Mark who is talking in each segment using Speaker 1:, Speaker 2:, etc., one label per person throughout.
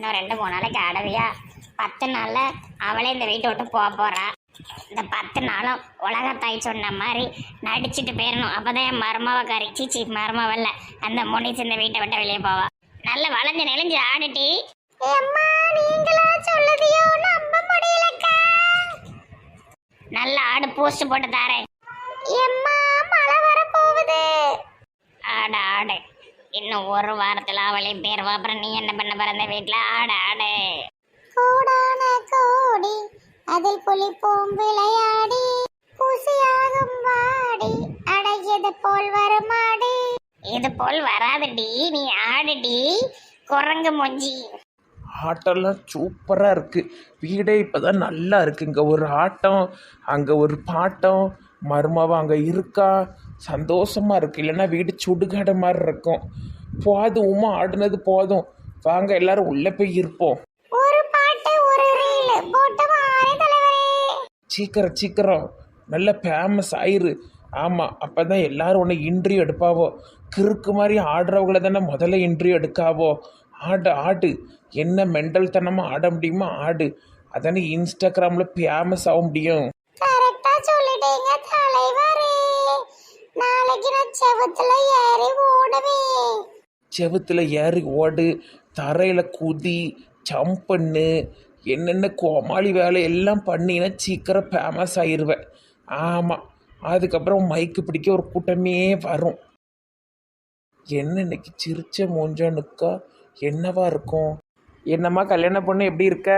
Speaker 1: இன்னும் ரெண்டு மூணு நாளைக்கு அடவியா பத்து நாள்ல அவளே இந்த வீட்டை விட்டு போக போறா. இந்த பத்து நாளும் உலகத்தாய் சொன்ன மாதிரி நடிச்சிட்டு போயிடணும் அப்பதான் என் மருமவக்காரி சீச்சி மருமவல்ல அந்த முனிச்சு இந்த வீட்டை விட்டு வெளியே போவா. நல்ல வளைஞ்சு நெளிஞ்சு ஆடிட்டி அம்மா நீங்களா சொல்லுதியோ நம்ப முடியலக்கா. நல்ல ஆடு போஸ்ட் போட்டு தாரேன். எம்மா மழை வர போகுது. ஆடு ஆடு. இன்னும் ஒரு வாரத்துல அவளே பேருவா. அப்புறம் நீ என்ன பண்ண போற இந்த வீட்டுல ஆடு ஆடு. கோடான கோடி அதில் குளிப்போம் விளையாடி குசியாகும் வாடி அடையது போல் வருமாடி. இது போல் வராதுடி நீ ஆடுடி. குரங்கு மொஞ்சி.
Speaker 2: ஆட்டம்லாம் சூப்பராக இருக்குது வீடே இப்போ தான் நல்லா இருக்குது இங்கே ஒரு ஆட்டம் அங்கே ஒரு பாட்டம் மருமவ அங்கே இருக்கா? சந்தோஷமாக இருக்குது இல்லைன்னா வீடு சுடுகாடு மாதிரி இருக்கும். போதும் உமா ஆடுனது போதும். வாங்க எல்லாரும் உள்ளே போய் இருப்போம். சீக்கிரம் சீக்கிரம். நல்ல ஃபேமஸ் ஆயிரு. ஆமாம் அப்போ தான் எல்லாரும் உன்னை இன்ட்ரி எடுப்பாவோ? கிறுக்கு மாதிரி ஆடுறவங்கள தானே முதல்ல இன்ட்ரி எடுக்காவோ? ஆடு ஆடு. என்ன மெண்டல் தனமாக ஆட முடியுமோ ஆடு. அதானே இன்ஸ்டாகிராமில் ஃபேமஸ் ஆக முடியும்.
Speaker 1: கரெக்டா சொல்லிட்டீங்க செவத்துல ஏறி ஓடுவேன்
Speaker 2: செவுத்துல ஏறி ஓடு தரையில் குதி ஜம்ப் பண்ணு என்னென்ன கோமாளி வேலை எல்லாம் பண்ணினா சீக்கிரம் ஃபேமஸ் ஆயிடுவேன் ஆமாம் அதுக்கப்புறம் மைக்கு பிடிக்க ஒரு கூட்டமே வரும். என்ன இன்னைக்கு சிரிச்ச மூஞ்சானுக்கா என்னவா இருக்கும்? என்னம்மா கல்யாண பொண்ணு எப்படி இருக்க?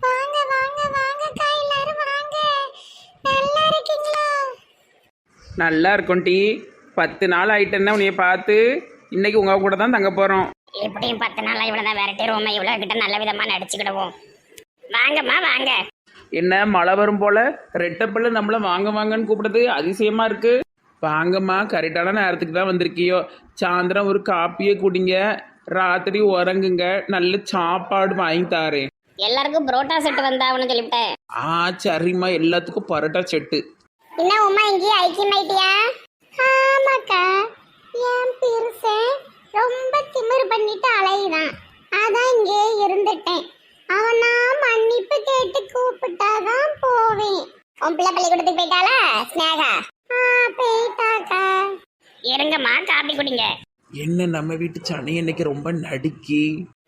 Speaker 1: வாங்க வாங்க வாங்க அக்கா எல்லாரும் வாங்க. நல்லா இருக்கீங்களா?
Speaker 3: நல்லா இருக்கும் டி. பத்து நாள் ஆயிட்டேன்னா உன்னைய பார்த்து இன்னைக்கு உங்க கூட தான் தங்க போறோம்.
Speaker 1: எப்படியும் பத்து நாளா இவ்வளவுதான் விரட்டி ரூமை இவ்வளவு கிட்ட நல்ல விதமா நடிச்சுக்கிடுவோம். வாங்கம்மா வாங்க.
Speaker 3: என்ன மழை வரும் போல ரெட்டப்பல்ல நம்மள வாங்க வாங்கன்னு கூப்பிடுது. அதிசயமா இருக்கு. வாங்கம்மா கரெக்டான நேரத்துக்கு தான் வந்திருக்கியோ. சாயந்தரம் ஒரு காப்பியே குடிங்க. ராத்திரி உறங்குங்க. நல்ல சாப்பாடு வாங்கி தாரேன்.
Speaker 1: எல்லாருக்கும் புரோட்டா செட் வந்தாவன்னு சொல்லிவிட்டேன்.
Speaker 3: ஆ சரிம்மா. எல்லாத்துக்கும் பரோட்டா செட்டு.
Speaker 1: என்ன உமா இங்கேயே ஐக்கியமாயிட்டியா ஆமாக்கா. என் பெருசன் ரொம்ப திமிரு பண்ணிட்டு அலையுதான் அதான் இங்கே இருந்துட்டேன். அவனா மன்னிப்பு கேட்டு கூப்பிட்டாதான் போவேன். உன் பிள்ளை பள்ளிக்கூடத்துக்கு போயிட்டாளா ஸ்னேகா? ஆ போயிட்டாக்கா. இருங்கம்மா காப்பி குடிங்க.
Speaker 2: என்ன நம்ம வீட்டு சனி இன்னைக்கு ரொம்ப நடுக்கி.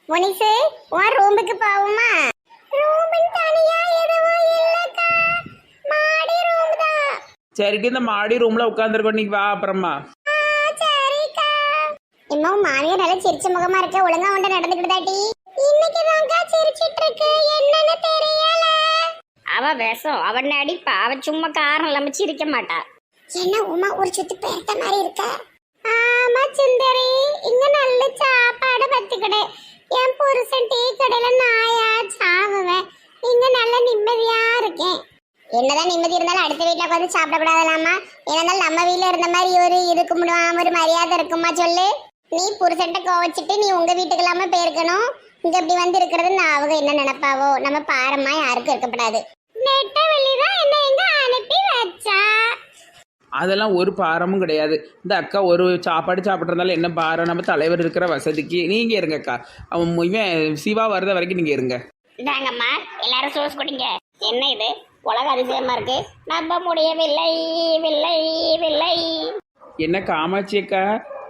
Speaker 1: முனிசு உன் ரூமுக்கு போவோமா? ரூமின் தனியா
Speaker 3: சரிட்டு இந்த மாடி ரூம்ல உட்காந்துருக்கோம் நீ வா அப்புறமா.
Speaker 1: சரிக்கா. இம்மா உன் மாமியார் நல்லா சிரிச்ச முகமா இருக்க. ஒழுங்கா உண்ட நடந்துக்கிட்டாட்டி இன்னைக்கு தான்க்கா சிரிச்சிட்டு இருக்கு. என்னன்னு தெரியல. அவ விஷம். அவன் அடிப்பா? அவ சும்மா காரணம் இல்லாம சிரிக்க மாட்டா. என்ன உமா ஒரு சுத்து பேர்த்த மாதிரி இருக்க? ஆமா சுந்தரி. இங்க நல்ல சாப்பாடு பத்துக்கடை. என் புருஷன் டீ கடையில நாயா சாவுவேன். இங்க நல்ல நிம்மதியா இருக்கேன். என்னதான் நிம்மதி இருந்தாலும் அடுத்த வீட்ல உட்காந்து சாப்பிடக்கூடாதுலாமா ஏன்னா நம்ம வீட்ல இருந்த மாதிரி ஒரு இருக்க முடியாம ஒரு மரியாதை இருக்குமா சொல்லு. நீ புருஷன்ட்ட கோவச்சிட்டு நீ உங்க வீட்டுக்கு இல்லாம போயிருக்கணும். இங்க இப்படி வந்து இருக்கிறது நான் அவங்க என்ன நினைப்பாவோ? நம்ம பாரமா யாருக்கும் இருக்கப்படாது.
Speaker 3: அதெல்லாம் ஒரு பாரமும் கிடையாது. இந்த அக்கா ஒரு சாப்பாடு சாப்பிட்றதால என்ன பாரம்? நம்ம தலைவர் இருக்கிற வசதிக்கு. நீங்க இருங்க அக்கா அவன் இவன் சிவா வர்ற வரைக்கும் நீங்க இருங்க.
Speaker 1: இதாங்கம்மா எல்லாரும் சோஸ் குடிங்க என்ன இது? உலக அதிசயமா இருக்கு. நம்ப முடியவில்லை வில்லை வில்லை.
Speaker 3: என்ன காமாட்சி அக்கா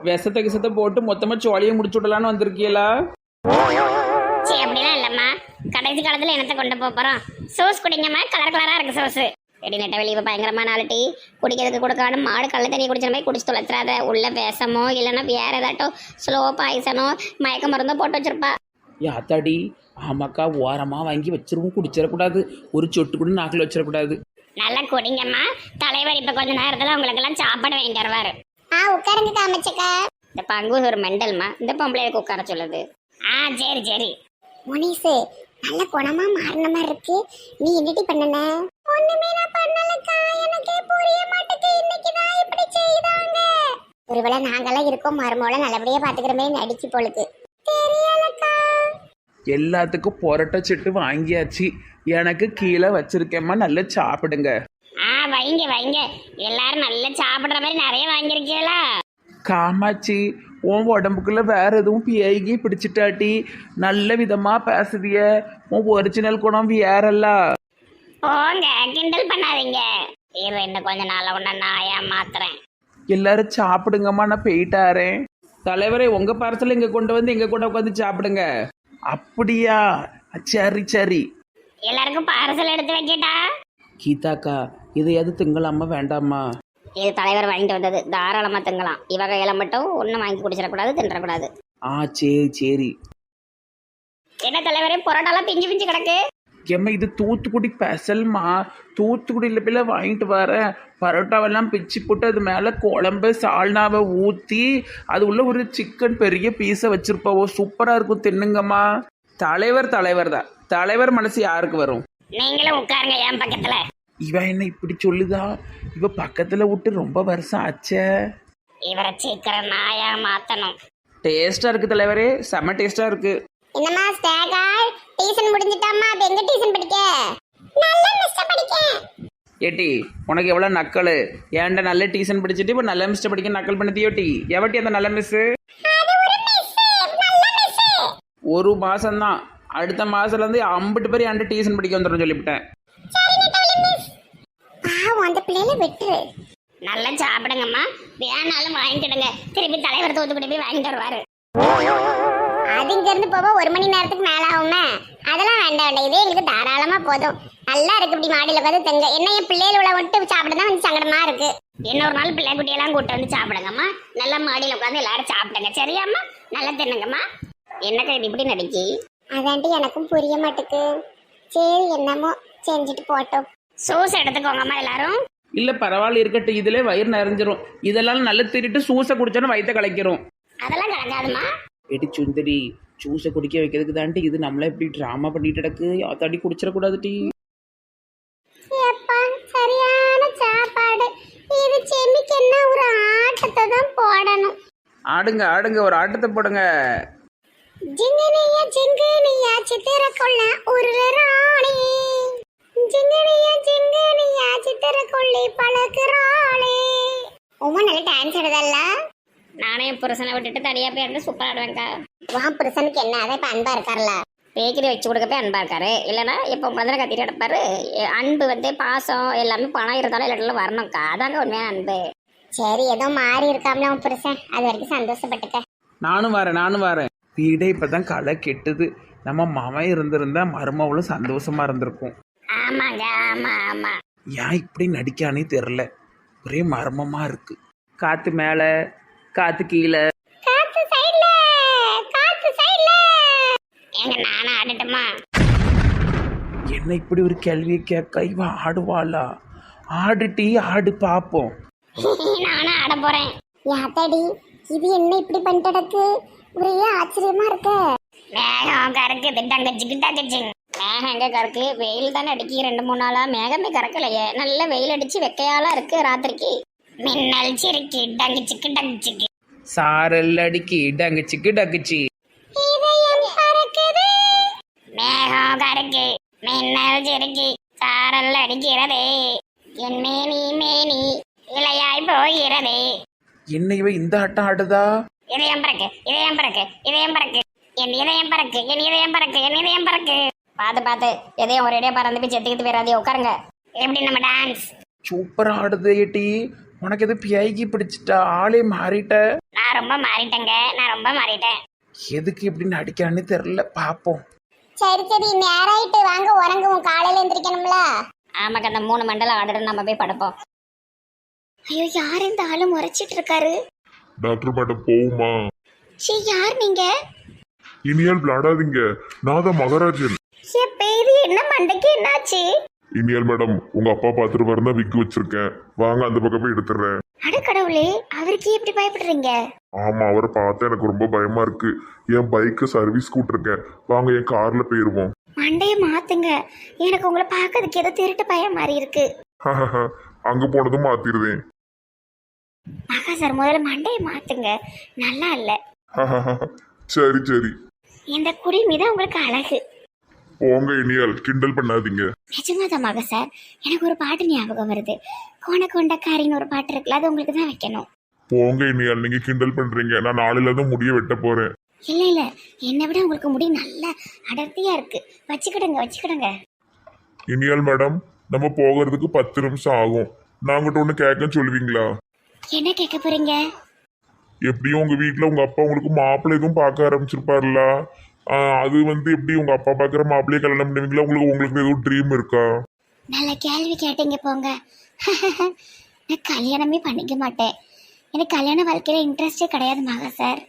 Speaker 3: விஷத்தை கிசத்தை போட்டு மொத்தமா சோழியை முடிச்சு விடலான்னு வந்திருக்கீங்களா?
Speaker 1: சரி அப்படிலாம் இல்லம்மா. கடைசி காலத்துல என்னத்தை கொண்டு போக போறோம்? சோஸ் குடிங்கம்மா. கலர் கலரா இருக்கு சோஸ். எடி நெட்ட வெளியே பயங்கரமான ஆளுட்டி குடிக்கிறதுக்கு கொடுக்கான மாடு கள்ள தண்ணி குடிச்ச மாதிரி குடிச்சு தொலைச்சிடாத. உள்ள விஷமோ இல்லைன்னா வேற ஏதாட்டும் ஸ்லோ பாய்சனோ மயக்க மருந்தோ போட்டு வச்சிருப்பா.
Speaker 3: யாத்தாடி ஆமாக்கா ஓரமா வாங்கி வச்சிருவோம். குடிச்சிடக்கூடாது. ஒரு சொட்டு கூட நாக்கில் வச்சிடக்கூடாது.
Speaker 1: நல்லா குடிங்கம்மா. தலைவர் இப்ப கொஞ்ச நேரத்துல உங்களுக்கு எல்லாம் சாப்பாடு வாங்கி தருவாரு ஆ உட்காருங்க காமிச்சக்கா. இந்த பங்கு ஒரு மெண்டல்மா? இந்த பொம்பளைக்கு உட்கார சொல்லுது? ஆ சரி சரி. முனிசு நல்ல குணமா மாறின மாதிரி இருக்கு. நீ என்னடி பண்ணன? ஒண்ணுமே நான் பண்ணலக்கா. எனக்கே புரிய மாட்டேங்குது. இன்னைக்கு தான் இப்படி செய்தாங்க. ஒருவேளை நாங்கெல்லாம் இருக்கோம். மருமோல நல்லபடியா பாத்துக்கிற மாதிரி நடிச்சு தெரியலக்கா
Speaker 2: எல்லாத்துக்கும் பொரோட்டா செட்டு வாங்கியாச்சு. எனக்கு கீழே வச்சிருக்கேம்மா நல்லா சாப்பிடுங்க.
Speaker 1: ஆ வைங்க வைங்க. எல்லாரும் நல்லா சாப்பிடுற மாதிரி நிறைய வாங்கியிருக்கீங்களா?
Speaker 2: காமாட்சி உன் உடம்புக்குள்ள வேற எதுவும் பிஐகி பிடிச்சிட்டாட்டி. நல்ல விதமா பேசுதிய. உன் ஒரிஜினல் குணம் வேறல்ல.
Speaker 3: போங்க கிண்டல் பண்ணாதீங்க. இது இன்னும் கொஞ்ச நாள் உன்ன நான் ஏமாத்துறேன்.
Speaker 2: எல்லாரும் சாப்பிடுங்கம்மா நான் போயிட்டாரேன் தலைவரே உங்க பார்சல் இங்க கொண்டு வந்து எங்க கூட உட்காந்து சாப்பிடுங்க. அப்படியா? சரி சரி.
Speaker 3: எல்லாருக்கும் பார்சல் எடுத்து வைக்கட்டா?
Speaker 2: கீதாக்கா இதையாவது திங்கலாமா வேண்டாமா?
Speaker 3: இது தலைவர் வாங்கிட்டு வந்தது. தாராளமா திங்கலாம். இவ கையில மட்டும் ஒன்றும் வாங்கி குடிச்சிடக்கூடாது தின்றக்கூடாது.
Speaker 2: ஆ சரி சரி.
Speaker 3: என்ன தலைவரே பரோட்டாலாம் பிஞ்சு பிஞ்சு கிடக்கு.
Speaker 2: ஏம்மா இது தூத்துக்குடி ஸ்பெஷல்மா தூத்துக்குடியில் போய் வாங்கிட்டு வரேன். பரோட்டாவெல்லாம் பிச்சு போட்டு அது மேலே குழம்பு சால்னாவை ஊற்றி அது உள்ள ஒரு சிக்கன் பெரிய பீஸை வச்சுருப்பாவோ சூப்பராக இருக்கும் தின்னுங்கம்மா. தலைவர் தலைவர் தான். தலைவர் மனசு யாருக்கு வரும்?
Speaker 3: நீங்களும் உட்காருங்க என் பக்கத்துல.
Speaker 2: இவ என்ன இப்படி சொல்லுதா? இவ பக்கத்தில் விட்டு ரொம்ப வருஷம் ஆச்சே.
Speaker 3: இவரை சீக்கிரம் நாயா மாத்தணும்.
Speaker 2: டேஸ்ட்டாக இருக்குது தலைவரே. செம்ம டேஸ்ட்டாக இருக்குது
Speaker 3: என்னம்மா ஸ்டேகா? டியூஷன் முடிஞ்சிட்டாமா அப்ப எங்க டியூஷன் படிக்க? நல்ல மிஸ்டர் படிக்க.
Speaker 2: ஏட்டி உனக்கு எவ்வளோ நக்கல்? ஏன்டா நல்ல டியூஷன் படிச்சுட்டு இப்போ நல்ல மிஸ்டர் படிக்க நக்கல் பண்ணதியோ டி? எவட்டி அந்த நல்ல மிஸ்ஸு ஒரு மாசம்தான். அடுத்த மாசத்துலேருந்து ஐம்பது பேர் என்கிட்ட டியூஷன் படிக்க வந்துடும் சொல்லிவிட்டேன்.
Speaker 3: பாவம் அந்த பிள்ளையில விட்டுரு. நல்லா சாப்பிடுங்கம்மா. வேணாலும் வாங்கிக்கிடுங்க. திருப்பி தலைவர் தூத்துக்குடி போய் வாங்கிட்டு வருவாரு. அது இங்க இருந்து போக ஒரு மணி நேரத்துக்கு மேல ஆகுமே அதெல்லாம் வேண்டாம் வேண்டாம் இதே எங்களுக்கு தாராளமா போதும். நல்லா இருக்கு இப்படி மாடியில உட்காந்து தெங்க என்ன என் பிள்ளைகள விட்டு சாப்பிட தான் வந்து சங்கடமா இருக்கு. இன்னொரு நாள் பிள்ளை குட்டியெல்லாம் கூட்டு வந்து சாப்பிடுங்கம்மா. நல்லா மாடியில உட்காந்து எல்லாரும் சாப்பிடுங்க. சரியாம்மா? நல்லா தின்னுங்கம்மா. என்ன கைது இப்படி நடிக்கி அதாண்டி எனக்கும் புரிய மாட்டுக்கு. சரி என்னமோ செஞ்சுட்டு போட்டோம். சூஸ் எடுத்துக்கோங்கம்மா எல்லாரும்.
Speaker 2: இல்லை பரவாயில்ல இருக்கட்டும். இதிலே வயிறு நிறைஞ்சிரும். இதெல்லாம் நல்லா திருட்டு சூஸை குடிச்சோன்னா வயிற்ற கலைக்கிறோம்.
Speaker 3: அதெல்லாம் கலக்காதுமா
Speaker 2: ஏடி சுந்தரி ஜூஸை குடிக்க வைக்கிறதுக்கு தாண்டி இது. நம்மள இப்படி ட்ராமா பண்ணிட்டு கிடக்கு. யாத்தாடி குடிச்சிடக்கூடாது டி ஆடுங்க ஆடுங்க ஒரு ஆட்டத்தை போடுங்க.
Speaker 3: ஜிங்கனியா ஜிங்கனியா சித்திரக்குள்ள ஒரு ராணி நானே என் புருஷனை விட்டுட்டு தனியா போய் இருந்து சூப்பரா ஆடுவேன்க்கா. வா புருஷனுக்கு என்ன? அதான் இப்ப அன்பா இருக்கார்ல. பேக்கரி வச்சு கொடுக்க போய் அன்பா இருக்காரு. இல்லைன்னா இப்போ முதல்ல கத்திட்டு கிடப்பாரு. அன்பு வந்து பாசம் எல்லாமே பணம் இருந்தாலும் இல்லாட்டிலும் வரணும்க்கா. அதாங்க உண்மையான அன்பு. சரி ஏதோ மாறி இருக்காமல உன் புருஷன். அது வரைக்கும் சந்தோஷப்பட்டுக்க.
Speaker 2: நானும் வரேன் நானும் வரேன். வீடே இப்பதான் களை கெட்டுது. நம்ம மவன் இருந்திருந்தா மருமவளும் சந்தோஷமா இருந்திருக்கும்.
Speaker 3: ஆமாங்க ஆமா ஆமா.
Speaker 2: ஏன் இப்படி நடிக்கானே தெரில ஒரே மர்மமா இருக்கு. காத்து மேல காத்து கீழே.
Speaker 3: காத்து சைடுல காத்து சைடுல. எங்க நானும் ஆடட்டுமா?
Speaker 2: என்ன இப்படி ஒரு கேள்வியை கேட்க? இவ ஆடுவாளா? ஆடுட்டி ஆடு பாப்போம்.
Speaker 3: நானும் ஆட போறேன். யாத்தாடி இது என்ன இப்படி பண்ணிட்டடக்கு ஒரே ஆச்சரியமா இருக்க. மேகம் கறக்கு திட்டங்கச்சு கிட்டாங்கச்சு மேகம் எங்க கறக்கு? வெயில் தானே அடிக்கி ரெண்டு மூணு நாளா மேகமே கறக்கலையே. நல்ல வெயில் அடிச்சு வெக்கையாலா இருக்கு ராத்திரிக்கு. மின்னல் சிரிக்கி டங்கிச்சுக்கு டங்கிச்சுக்கு.
Speaker 2: சாரல் அடிக்கி டங்குச்சிக்கு டக்குச்சி
Speaker 3: இதயம் பறக்குது. மேகம் கருக்கு மின்னல் சிறுக்கி சாரல் அடிக்கிறதே. என் மேனி மேனி இலையாய் போகிறதே.
Speaker 2: என்ன இவ இந்த ஆட்டம் ஆடுதா?
Speaker 3: இதயம் பறக்கு இதயம் பறக்கு இதயம் பறக்கு. என் இதயம் பறக்கு என் இதயம் பறக்கு என் இதயம் பறக்கு. பார்த்து பார்த்து எதையும் ஒரேடியா பறந்து போய் செத்துக்கிட்டு போயிடாதே உட்காருங்க. எப்படி நம்ம டான்ஸ்
Speaker 2: சூப்பரா ஆடுது ஏட்டி. உனக்கு எது பியாய்க்கு பிடிச்சிட்டா? ஆளே மாறிட்ட.
Speaker 3: நான் ரொம்ப மாறிட்டேங்க. நான் ரொம்ப மாறிட்டேன்.
Speaker 2: எதுக்கு இப்படி நடிக்கான்னு தெரில பாப்போம்.
Speaker 3: சரி சரி. நேராயிட்டு வாங்க. உறங்குவோம் காலையில எந்திரிக்கணும்ல. ஆமாக்கு அந்த மூணு மண்டலம் ஆர்டர் நம்ம போய் படுப்போம். ஐயோ யார் இந்த ஆளு முறைச்சிட்டு இருக்காரு?
Speaker 4: டாக்டர் மேடம் போகுமா
Speaker 3: சீ யார் நீங்க?
Speaker 4: இனியால் விளையாடாதீங்க. நான் தான் மகராஜன்.
Speaker 3: ஏ பேரு என்ன மண்டைக்கு என்னாச்சு?
Speaker 4: இனியால் மேடம் உங்க அப்பா பார்த்துட்டு வரதா விக்கு வச்சிருக்கேன். வாங்க அந்த பக்கம் போய் எடுத்துடுறேன்.
Speaker 3: அட கடவுளே அவருக்கு எப்படி பயப்படுறீங்க?
Speaker 4: ஆமா அவரை பார்த்தா எனக்கு ரொம்ப பயமா இருக்கு. என் பைக்கு சர்வீஸ் கூட்டிருக்கேன். வாங்க என் கார்ல போயிருவோம்.
Speaker 3: மண்டைய மாத்துங்க. எனக்கு உங்களை பார்க்கறதுக்கு ஏதோ திருட்டு பயம் மாதிரி இருக்கு.
Speaker 4: அங்க போனதும் மாத்திருவேன்
Speaker 3: மகா சார் முதல்ல மண்டைய மாத்துங்க. நல்லா இல்ல.
Speaker 4: சரி சரி.
Speaker 3: இந்த குடிமி தான் உங்களுக்கு அழகு.
Speaker 4: போங்க இனியால் கிண்டல் பண்ணாதீங்க.
Speaker 3: நிஜமாதான் மக சார்? எனக்கு ஒரு பாட்டு ஞாபகம் வருது. கோண கொண்டக்காரின்னு ஒரு பாட்டு இருக்குல்ல அது உங்களுக்கு தான் வைக்கணும்.
Speaker 4: போங்க இனியால் நீங்க கிண்டல் பண்றீங்க. நான் நாளையில இருந்து முடிய வெட்ட போறேன்.
Speaker 5: இல்ல இல்ல. என்னை விட உங்களுக்கு முடி நல்ல அடர்த்தியா இருக்கு. வச்சுக்கிடுங்க வச்சுக்கிடுங்க.
Speaker 4: இனியால் மேடம் நம்ம போகிறதுக்கு பத்து நிமிஷம் ஆகும். நான் உங்கள்கிட்ட ஒன்று கேட்க சொல்லுவீங்களா?
Speaker 5: என்ன கேட்க போறீங்க?
Speaker 4: எப்படியும் உங்க வீட்டில் உங்க அப்பா உங்களுக்கு மாப்பிள்ளை எதுவும் பார்க்க ஆரம்பிச்சிருப்பார்ல? ஆஹ் அது வந்து எப்படி உங்க அப்பா பார்க்குற மாப்பிள்ளையை கல்யாணம் பண்ணுவீங்களா? உங்களுக்கு உங்களுக்கு எதுவும் ட்ரீம் இருக்கா?
Speaker 5: நல்ல கேள்வி கேட்டீங்க போங்க. நான் கல்யாணமே பண்ணிக்க மாட்டேன். எனக்கு கல்யாண வாழ்க்கையில இன்ட்ரெஸ்டே கிடையாது மகா சார்.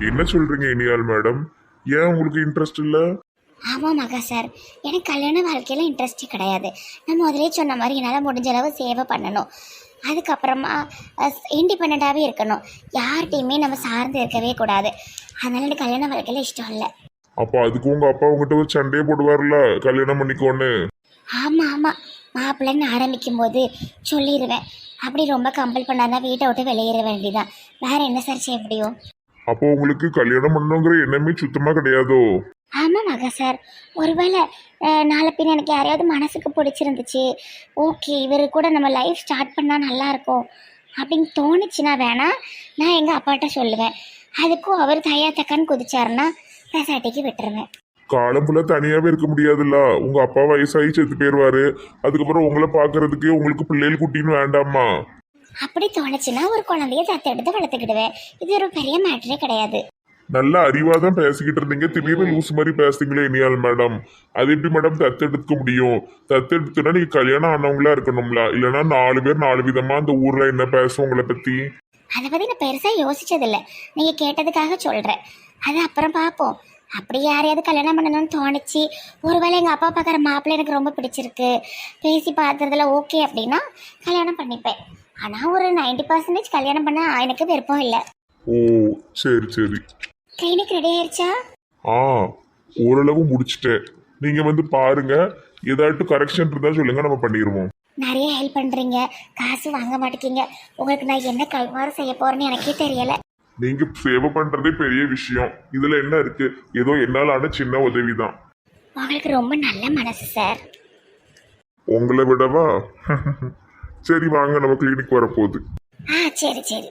Speaker 4: என்ன சொல்றீங்க இனியால் மேடம்? ஏன் உங்களுக்கு இன்ட்ரெஸ்ட் இல்லை?
Speaker 5: ஆமாம் மகா சார். எனக்கு கல்யாண வாழ்க்கையில இன்ட்ரெஸ்டே கிடையாது. நான் முதலே சொன்ன மாதிரி என்னால் முடிஞ்ச அளவு சேவை பண்ணணும். அதுக்கப்புறமா இண்டிபெண்ட்டாகவே இருக்கணும். யார்கிட்டையுமே நம்ம சார்ந்து இருக்கவே கூடாது. அதனால எனக்கு கல்யாண வாழ்க்கையில இஷ்டம் இல்லை.
Speaker 4: அப்போ அதுக்கு உங்க அப்பா உங்ககிட்ட ஒரு சண்டையே போடுவார்ல கல்யாணம் பண்ணிக்கோன்னு?
Speaker 5: ஆமாம் ஆமாம் மாப்பிள்ளைன்னு ஆரம்பிக்கும் போது சொல்லிடுவேன் அப்படி ரொம்ப கம்பல் பண்ணாதான் வீட்டை விட்டு வெளியேற வேண்டியதான் வேற என்ன சார் செய்ய முடியும்?
Speaker 4: அப்போ உங்களுக்கு கல்யாணம் பண்ணணுங்கிற எண்ணமே சுத்தமா கிடையாதோ?
Speaker 5: ஆமாம் மகா சார். ஒருவேளை நாளை பின் எனக்கு யாரையாவது மனசுக்கு பிடிச்சிருந்துச்சு. ஓகே இவர் கூட நம்ம லைஃப் ஸ்டார்ட் பண்ணால் நல்லாயிருக்கும் அப்படின்னு தோணுச்சுன்னா வேணா நான் எங்கள் அப்பாட்ட சொல்லுவேன். அதுக்கும் அவர் தையா தக்கான்னு குதிச்சாருன்னா பேசாட்டிக்கு விட்டுருவேன்.
Speaker 4: காலம் ஃபுல்லா தனியாவே இருக்க முடியாதுல்ல. உங்க அப்பா வயசாகி செத்து போயிருவாரு. அதுக்கப்புறம் உங்களை பாக்குறதுக்கு உங்களுக்கு பிள்ளைகள் குட்டின்னு வேண்டாமா?
Speaker 5: அப்படி தோணுச்சுன்னா ஒரு குழந்தைய தத்தெடுத்து வளர்த்துக்கிடுவேன். இது ஒரு பெரிய மேட்டரே கிடையாது.
Speaker 4: நல்ல அறிவா தான் பேசிக்கிட்டு இருந்தீங்க. திடீர்னு லூஸ் மாதிரி பேசுறீங்களே இனியால் மேடம். அது எப்படி மேடம் தத்தெடுக்க முடியும்? தத்தெடுத்துனா நீங்க கல்யாணம் ஆனவங்களா இருக்கணும்ல. இல்லைன்னா நாலு பேர் நாலு விதமா அந்த ஊர்ல என்ன பேசும் உங்களை பத்தி?
Speaker 5: அதை பற்றி நான் பெருசாக யோசிச்சதில்லை. நீங்கள் கேட்டதுக்காக சொல்கிறேன் அது அப்புறம் பார்ப்போம். அப்படி யாரையாவது கல்யாணம் பண்ணணும்னு தோணுச்சு. ஒருவேளை எங்கள் அப்பா பார்க்குற மாப்பிள்ளை எனக்கு ரொம்ப பிடிச்சிருக்கு. பேசி பார்த்ததுல ஓகே அப்படின்னா கல்யாணம் பண்ணிப்பேன். ஆனால் ஒரு நைன்டி பர்சன்டேஜ் கல்யாணம் பண்ண எனக்கு விருப்பம் இல்லை.
Speaker 4: ஓ சரி சரி.
Speaker 5: கிளினிக் ரெடி ஆயிடுச்சா
Speaker 4: ஆ ஓரளவு முடிச்சிட்டேன். நீங்க வந்து பாருங்க ஏதாட்டும் கரெக்ஷன் இருந்தா சொல்லுங்க நம்ம பண்ணிடுவோம்
Speaker 5: நிறைய ஹெல்ப் பண்ணுறீங்க காசு வாங்க மாட்டேங்கிங்க உங்களுக்கு நான் என்ன கைமாறு செய்ய போகிறேன்னு எனக்கே தெரியலை.
Speaker 4: நீங்க சேவை பண்றதே பெரிய விஷயம். இதுல என்ன இருக்கு? ஏதோ என்னால ஆன சின்ன உதவிதான்.
Speaker 5: உங்களுக்கு ரொம்ப நல்ல மனசு சார்
Speaker 4: உங்களை விடவா? சரி வாங்க நம்ம கிளினிக் வரப்போகுது.
Speaker 5: ஆ சரி சரி.